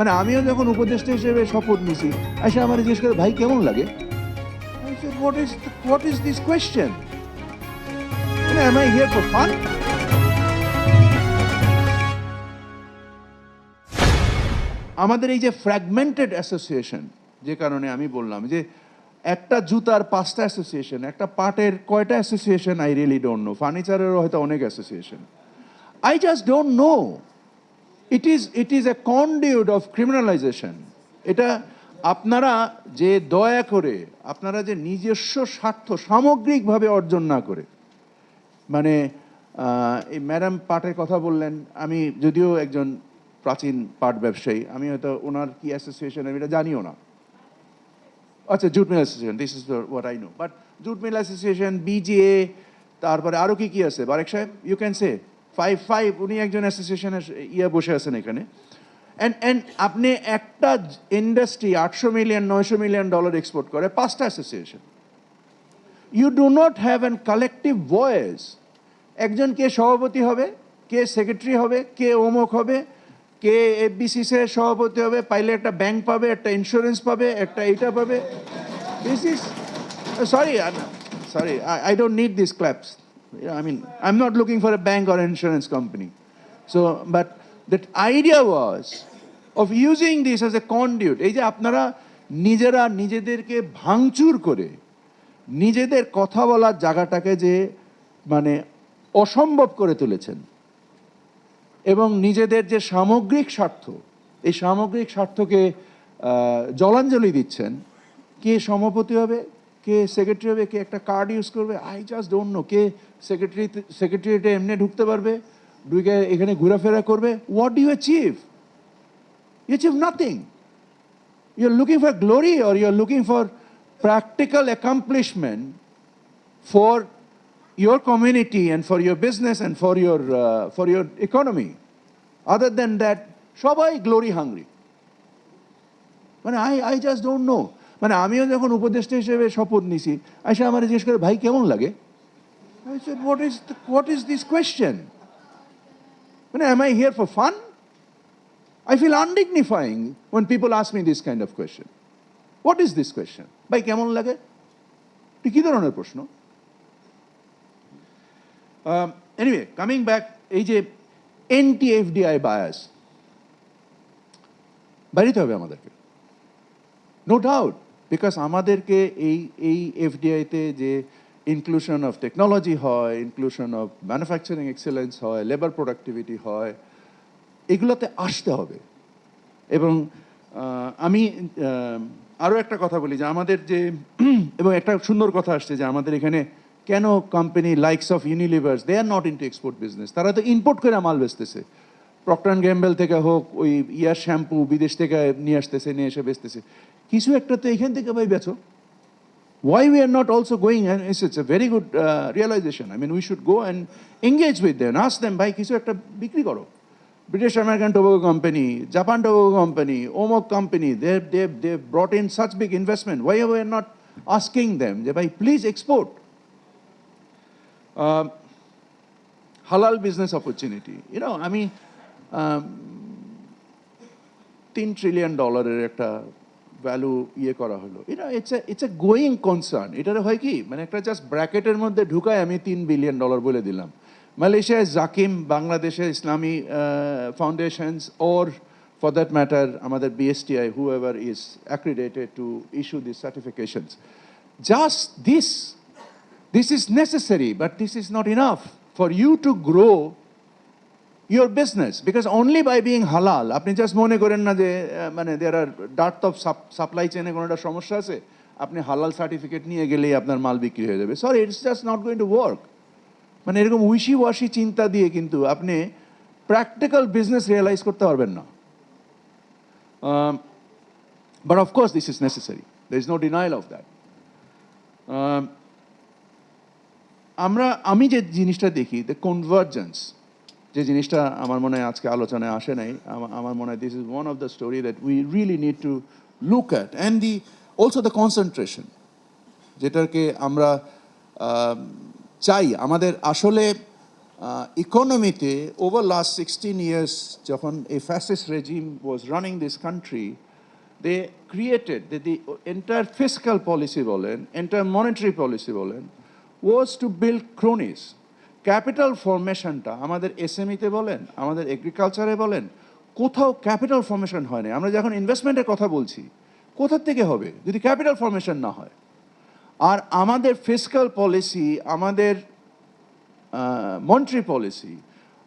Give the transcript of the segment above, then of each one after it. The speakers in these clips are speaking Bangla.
মানে আমিও যখন উপদেষ্টা হিসেবে শপথ নিছি এসে আমার জিজ্ঞেস করে, ভাই, কেমন লাগে? Is this question? আমাদের এই যে ফ্র্যাগমেন্টেড অ্যাসোসিয়েশন যে কারণে আমি বললাম যে, একটা জুতার পাঁচটা অ্যাসোসিয়েশন একটা পাটের কয়টা association I really don't know ফার্নিচারেরও হয়তো অনেক association I just don't know it is it is a conduit of criminalization এটা আপনারা যে দয়া করে, আপনারা যে নিজস্ব স্বার্থ সামগ্রিকভাবে অর্জন না করে মানে এই ম্যাডাম পাটের কথা বললেন, আমি যদিও একজন প্রাচীন পাট ব্যবসায়ী, আমি হয়তো ওনার কি অ্যাসোসিয়েশন আমি এটা জানিও না। আচ্ছা jute mill association this is what I know but jute mill association BGA তারপরে আরও কি কি আছে? বারেক সাহেব you can say five five উনি একজন অ্যাসোসিয়েশনের ইয়ে বসে আছেন এখানে। অ্যান্ড অ্যান্ড আপনি একটা ইন্ডাস্ট্রি আটশো মিলিয়ন নয়শো মিলিয়ন ডলার এক্সপোর্ট করে, পাঁচটা association you do not have an collective voice একজন কে সভাপতি হবে, কে সেক্রেটারি হবে, কে অমুক হবে, কে এফবিসিসি এর সভাপতি হবে, পাইলে একটা ব্যাংক পাবে, একটা ইন্স্যুরেন্স পাবে, একটা এইটা পাবে। This is sorry sorry I don't need this claps I mean I am not looking for a bank or insurance company so but that idea was of using this as a conduit এই যে আপনারা নিজেরা নিজেদেরকে ভাঙচুর করে নিজেদের কথা বলার জায়গাটাকে যে মানে অসম্ভব করে তুলেছেন এবং নিজেদের যে সামগ্রিক স্বার্থ, এই সামগ্রিক স্বার্থকে জলাঞ্জলি দিচ্ছেন, কে সভাপতি হবে? কে সেক্রেটারি হবে কে একটা কার্ড ইউজ করবে আই জাস্ট ডোন্ট নো কে সেক্রেটারি সেক্রেটারিতে এমনি ঢুকতে পারবে ঢুকে এখানে ঘোরাফেরা করবে what do you achieve you achieve nothing you're looking for glory or you're looking for practical accomplishment for your community and for your business and for your uh, for your economy other than that সবাই গ্লোরি হাংরি মানে I I just don't know মানে আমিও যখন উপদেষ্টা হিসেবে শপথ নিছি আইসা আমার জিজ্ঞেস করে, ভাই, কেমন লাগে I what is what is this question মানে am I here for fun? I feel undignifying when people ask me this kind of question. What is this question? ভাই, কেমন লাগে কী ধরনের প্রশ্ন এনিওয়ে কামিং ব্যাক এই যে এনটি এফডিআই বায়াস বাড়িতে হবে আমাদেরকে নো ডাউট বিকজ আমাদেরকে এই এই এফডিআইতে যে ইনক্লুশন অফ টেকনোলজি হয় ইনক্লুশন অফ ম্যানুফ্যাকচারিং এক্সেলেন্স হয় লেবার প্রোডাক্টিভিটি হয়, এগুলোতে আসতে হবে। এবং আমি আরও একটা কথা বলি যে আমাদের যে, এবং একটা সুন্দর কথা আসছে যে আমাদের এখানে কেন company likes of Unilevers they are not into export business তারা তো ইম্পোর্ট করে মাল বেচতেছে। প্রক্টর গ্যাম্বেল থেকে হোক, ওই ইয়ার শ্যাম্পু বিদেশ থেকে নিয়ে আসতেছে, নিয়ে এসে বেচতেছে। কিছু একটা তো এখান থেকে why we are not also going and it's, it's a very good uh, realization. I mean we should go and engage with them. Ask them ভাই কিছু একটা বিক্রি করো। British American tobacco company Japan tobacco company ওমক company they they they brought in such big investment why we are not asking them? যে ভাই please export halal business opportunity you know আমি তিন ট্রিলিয়ন ডলারের একটা ভ্যালু ইয়ে করা হলো। এটা it's it's a going concern এটার হয় কি? মানে একটা জাস্ট ব্র্যাকেটের মধ্যে ঢুকায় আমি তিন বিলিয়ন ডলার বলে দিলাম। মালয়েশিয়ায় জাকিম বাংলাদেশে ইসলামী foundations or for that matter আমাদের BSTI whoever is accredited to issue this certifications just this this is necessary but this is not enough for you to grow your business. Because only by being halal, আপনি জাস্ট মনে করেন না যে মানে there are dearth of supply চেনে কোনো একটা সমস্যা আছে, আপনি হালাল সার্টিফিকেট নিয়ে গেলেই আপনার মাল বিক্রি হয়ে যাবে। Sorry it's just not going to work মানে এরকম উইশি ওয়াশি চিন্তা দিয়ে কিন্তু আপনি প্র্যাকটিক্যাল বিজনেস রিয়েলাইজ করতে পারবেন না। But of course this is necessary there is no denial of that আমরা, আমি যে জিনিসটা দেখি দ্য কনভার্জেন্স যে জিনিসটা আমার মনে হয় আজকে আলোচনায় আসে নাই আমার মনে হয় this is one of the story that we really need to look at and the also the concentration যেটাকে আমরা চাই। আমাদের আসলে ইকোনমিতে ওভার লাস্ট সিক্সটিন ইয়ার্স যখন এই fascist regime was running this country they created they the entire physical policy বলেন এন্টায়ার মনিটারি পলিসি বলেন was to build cronies capital ফরমেশনটা আমাদের এসএমইতে বলেন, আমাদের এগ্রিকালচারে বলেন, কোথাও ক্যাপিটাল ফরমেশন হয় না আমরা যখন ইনভেস্টমেন্টের কথা বলছি, কোথার থেকে হবে? যদি ক্যাপিটাল ফরমেশন না হয়। আর আমাদের ফিজিক্যাল পলিসি আমাদের মন্ট্রি পলিসি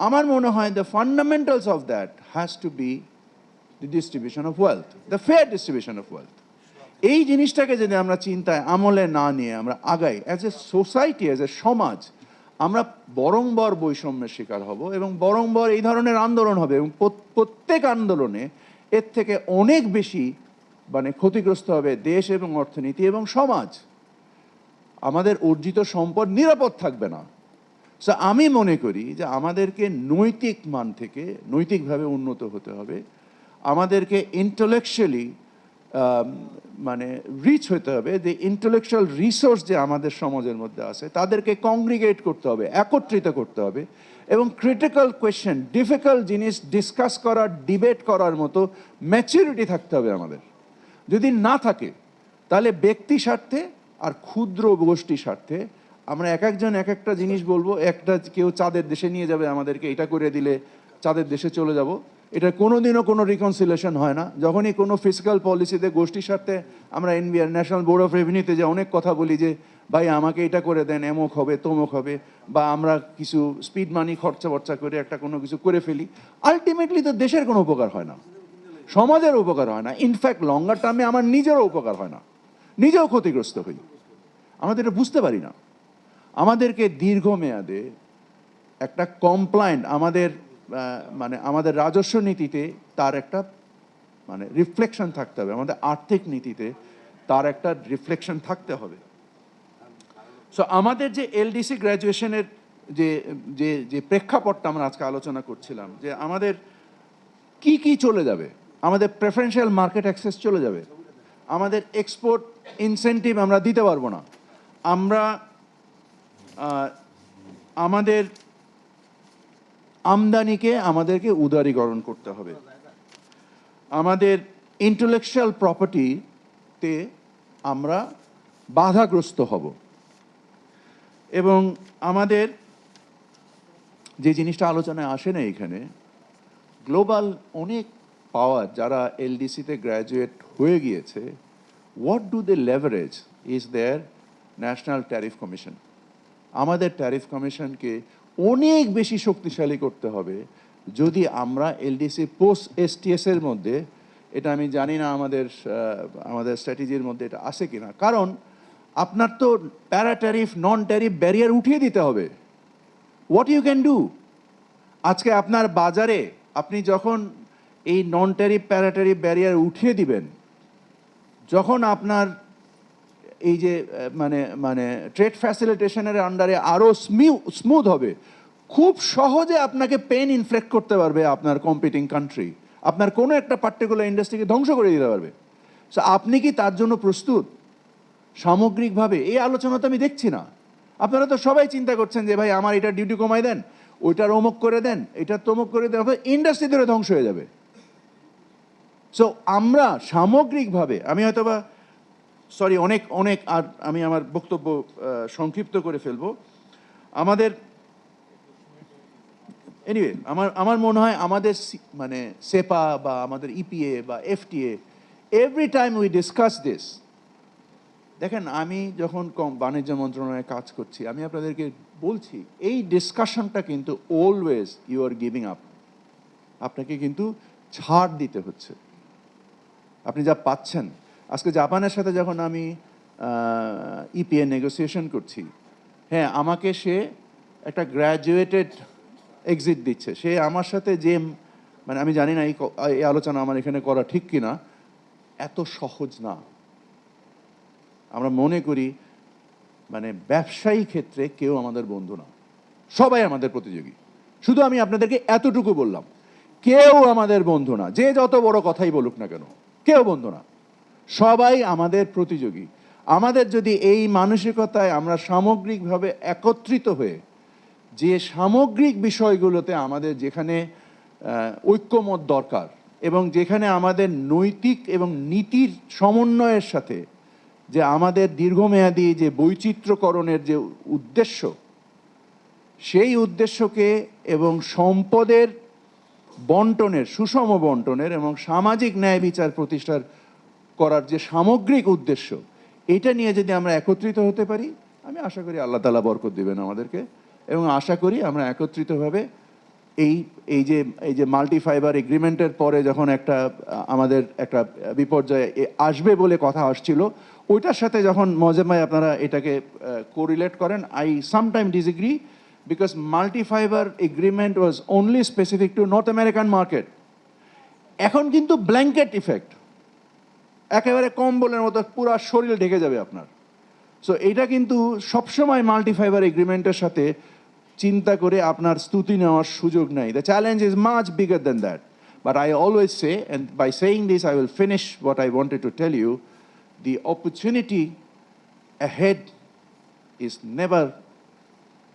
আমার মনে হয় the fundamentals of that has to be the distribution of wealth the fair distribution of wealth এই জিনিসটাকে যদি আমরা চিন্তায় আমলে না নিয়ে আমরা আগাই as a society as a সমাজ আমরা বরংবর বৈষম্যের শিকার হব এবং বরংবর এই ধরনের আন্দোলন হবে এবং প্রত্যেক আন্দোলনে এর থেকে অনেক বেশি মানে ক্ষতিগ্রস্ত হবে দেশ এবং অর্থনীতি এবং সমাজ। আমাদের অর্জিত সম্পদ নিরাপদ থাকবে না। সো আমি মনে করি যে আমাদেরকে নৈতিক মান থেকে নৈতিকভাবে উন্নত হতে হবে। আমাদেরকে ইন্টেলেকচুয়ালি মানে রিচ হতে হবে যে ইন্টেলেকচুয়াল রিসোর্স যে আমাদের সমাজের মধ্যে আছে, তাদেরকে কংগ্রিগেট করতে হবে, একত্রিত করতে হবে এবং ক্রিটিক্যাল কোয়েশ্চেন ডিফিকাল্ট জিনিস ডিসকাস করার ডিবেট করার মতো ম্যাচুরিটি থাকতে হবে আমাদের। যদি না থাকে, তাহলে ব্যক্তি স্বার্থে আর ক্ষুদ্র গোষ্ঠী স্বার্থে আমরা এক একজন এক একটা জিনিস বলব, একটা কেউ চাঁদের দেশে নিয়ে যাবে আমাদেরকে, এটা করে দিলে চাঁদের দেশে চলে যাব। এটা কোনোদিনও কোনো রিকনসিলেশন হয় না। যখনই কোনো ফিজিক্যাল পলিসিতে গোষ্ঠীর স্বার্থে আমরা এনবিআর ন্যাশনাল বোর্ড অফ রেভিনিউতে যে অনেক কথা বলি যে, ভাই, আমাকে এটা করে দেন, এমক হবে, তমক হবে, বা আমরা কিছু স্পিড মানি খরচা বর্চা করে একটা কোনো কিছু করে ফেলি। আলটিমেটলি তো দেশের কোনো উপকার হয় না। সমাজের উপকার হয় না। ইনফ্যাক্ট লঙ্গার টার্মে আমার নিজেরও উপকার হয় না। নিজেও ক্ষতিগ্রস্ত হই। আমাদের এটা বুঝতে পারি না। আমাদেরকে দীর্ঘমেয়াদে একটা কমপ্লায়েন্ট আমাদের মানে আমাদের রাজস্ব নীতিতে তার একটা মানে রিফ্লেকশন থাকতে হবে। আমাদের আর্থিক নীতিতে তার একটা রিফ্লেকশন থাকতে হবে। সো আমাদের যে এলডিসি গ্র্যাজুয়েশনের যে যে যে প্রেক্ষাপটটা আমরা আজকে আলোচনা করছিলাম, যে আমাদের কি কি চলে যাবে? আমাদের প্রেফারেন্সিয়াল মার্কেট অ্যাক্সেস চলে যাবে। আমাদের এক্সপোর্ট ইনসেন্টিভ আমরা দিতে পারব না। আমরা আমাদের আমদানিকে আমাদেরকে উদারীকরণ করতে হবে। আমাদের ইন্টেলেকচুয়াল প্রপার্টিতে আমরা বাধাগ্রস্ত হব। এবং আমাদের যে জিনিসটা আলোচনায় আসে না এখানে, গ্লোবাল অনেক পাওয়ার যারা এলডিসিতে গ্র্যাজুয়েট হয়ে গিয়েছে what do they leverage is there national tariff commission আমাদের ট্যারিফ কমিশনকে অনেক বেশি শক্তিশালী করতে হবে যদি আমরা এলডিসি পোস্ট এসটিএস এর মধ্যে, এটা আমি জানি না আমাদের আমাদের স্ট্র্যাটেজির মধ্যে এটা আছে কিনা, কারণ আপনার তো প্যারা ট্যারিফ নন ট্যারিফ ব্যারিয়ার উঠিয়ে দিতে হবে। হোয়াট ইউ ক্যান ডু আজকে আপনার বাজারে আপনি যখন এই নন ট্যারিফ প্যারাট্যারিফ ব্যারিয়ার উঠিয়ে দিবেন, যখন আপনার এই যে মানে মানে ট্রেড ফ্যাসিলিটেশনের আন্ডারে আরও স্মুথ হবে। খুব সহজে আপনাকে পেন ইনফ্লেক্ট করতে পারবে আপনার কম্পিটিং কান্ট্রি আপনার কোনো একটা পার্টিকুলার ইন্ডাস্ট্রিকে ধ্বংস করে দিতে পারবে। সো আপনি কি তার জন্য প্রস্তুত? সামগ্রিকভাবে, এই আলোচনা তো আমি দেখছি না। আপনারা তো সবাই চিন্তা করছেন যে, ভাই, আমার এটা ডিউটি কমাই দেন, ওইটার অমুক করে দেন এটা তমুক করে দেন ইন্ডাস্ট্রি ধরে ধ্বংস হয়ে যাবে। সো আমরা সামগ্রিকভাবে, আমি হয়তোবা সরি অনেক অনেক আর আমি আমার বক্তব্য সংক্ষিপ্ত করে ফেলব। আমাদের এনিওয়ে আমার আমার মনে হয় আমাদের মানে সেপা বা আমাদের ইপিএ বা FTA every time we discuss this দেখেন, আমি যখন কম, বাণিজ্য মন্ত্রণালয়ে কাজ করছি, আমি আপনাদেরকে বলছি, এই ডিসকাশনটা কিন্তু always you are giving up আপনাকে কিন্তু ছাড় দিতে হচ্ছে। আপনি যা পাচ্ছেন আজকে জাপানের সাথে যখন আমি ইপিএ নেগোসিয়েশন করছি হ্যাঁ আমাকে সে একটা গ্র্যাজুয়েটেড এক্সিট দিচ্ছে। সে আমার সাথে যে মানে আমি জানি না এই এই আলোচনা আমার এখানে করা ঠিক কিনা, এত সহজ না। আমরা মনে করি মানে ব্যবসায়ী ক্ষেত্রে কেউ আমাদের বন্ধু না। সবাই আমাদের প্রতিযোগী। শুধু আমি আপনাদেরকে এতটুকু বললাম, কেউ আমাদের বন্ধু না। যে যত বড় কথাই বলুক না কেন, কেউ বন্ধু না। সবাই আমাদের প্রতিযোগী। আমাদের যদি এই মানসিকতায় আমরা সামগ্রিকভাবে একত্রিত হয়ে যে সামগ্রিক বিষয়গুলোতে আমাদের যেখানে ঐক্যমত দরকার এবং যেখানে আমাদের নৈতিক এবং নীতির সমন্বয়ের সাথে যে আমাদের দীর্ঘমেয়াদী যে বৈচিত্র্যকরণের যে উদ্দেশ্য, সেই উদ্দেশ্যকে এবং সম্পদের বন্টনের, সুষম বন্টনের এবং সামাজিক ন্যায় বিচার প্রতিষ্ঠার করার যে সামগ্রিক উদ্দেশ্য, এটা নিয়ে যদি আমরা একত্রিত হতে পারি, আমি আশা করি আল্লাহ তালা বরকত দেবেন আমাদেরকে। এবং আশা করি আমরা একত্রিতভাবে এই এই যে এই যে মাল্টি ফাইবার এগ্রিমেন্টের পরে যখন একটা, আমাদের একটা বিপর্যয় আসবে বলে কথা আসছিল, ওইটার সাথে যখন মজেম ভাই আপনারা এটাকে কোরিলেট করেন I sometime disagree because multi fibre agreement was only specific to North American market এখন কিন্তু ব্ল্যাঙ্কেট ইফেক্ট একেবারে কম্বলের মতো পুরো শরীর ঢেকে যাবে আপনার। সো এটা কিন্তু সবসময় মাল্টি ফাইবার এগ্রিমেন্টের সাথে চিন্তা করে আপনার স্তুতি নেওয়ার সুযোগ নাই। The challenge is much bigger than that but I always say and by saying this I will finish what I wanted to tell you the opportunity ahead is never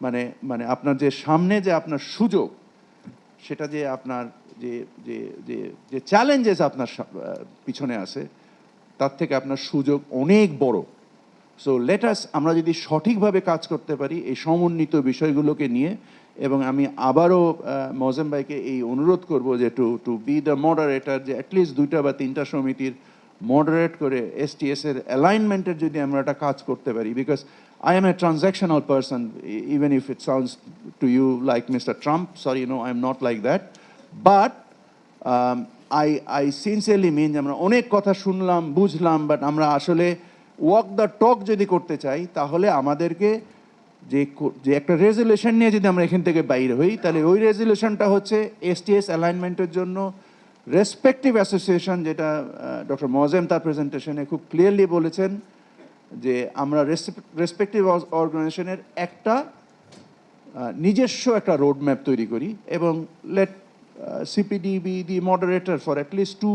মানে মানে আপনার যে সামনে যে আপনার সুযোগ, সেটা যে আপনার যে যে যে চ্যালেঞ্জেস আপনার পিছনে আছে তার থেকে আপনার সুযোগ অনেক বড়। সো লেটাস আমরা যদি সঠিকভাবে কাজ করতে পারি এই সমন্বিত বিষয়গুলোকে নিয়ে, এবং আমি আবারও মজেম ভাইকে এই অনুরোধ করব যে to to be the moderator যে অ্যাটলিস্ট দুইটা বা তিনটা সমিতির মডারেট করে এসটিএস এর অ্যালাইনমেন্টের যদি আমরা একটা কাজ করতে পারি because I am a transactional person even if it sounds to you like mister Trump sorry no I am not like that but I I sincerely mean আমরা অনেক কথা শুনলাম, বুঝলাম বাট আমরা আসলে ওয়াক দ্য টক যদি করতে চাই, তাহলে আমাদেরকে যে যে একটা রেজলিউশন নিয়ে যদি আমরা এখান থেকে বাইরে হই, তাহলে ওই রেজলিউশনটা হচ্ছে এসটিএস অ্যালাইনমেন্টের জন্য রেসপেক্টিভ অ্যাসোসিয়েশন যেটা ডক্টর মজেম তার প্রেজেন্টেশনে খুব ক্লিয়ারলি বলেছেন যে আমরা রেসপেক্টিভ অর্গানাইজেশনের একটা নিজস্ব একটা রোড ম্যাপ তৈরি করি এবং let CPD be the moderator for at least two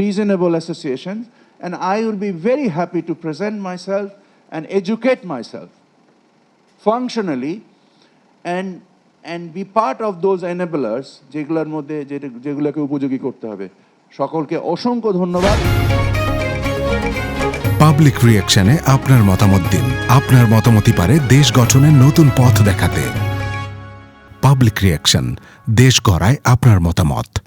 reasonable associations and I will be very happy to present myself and educate myself functionally and and be part of those enablers যেগুলোর মধ্যে যেটা- যেগুলোকে উপযোগী করতে হবে সকলকে অসংখ্য ধন্যবাদ পাবলিক রিয়াকশনে আপনার মতামত দিন আপনার মতামতই পারে দেশ গঠনের নতুন পথ দেখাতে পাবলিক রিয়াকশন দেশ গড়ায় আপনার মতামত।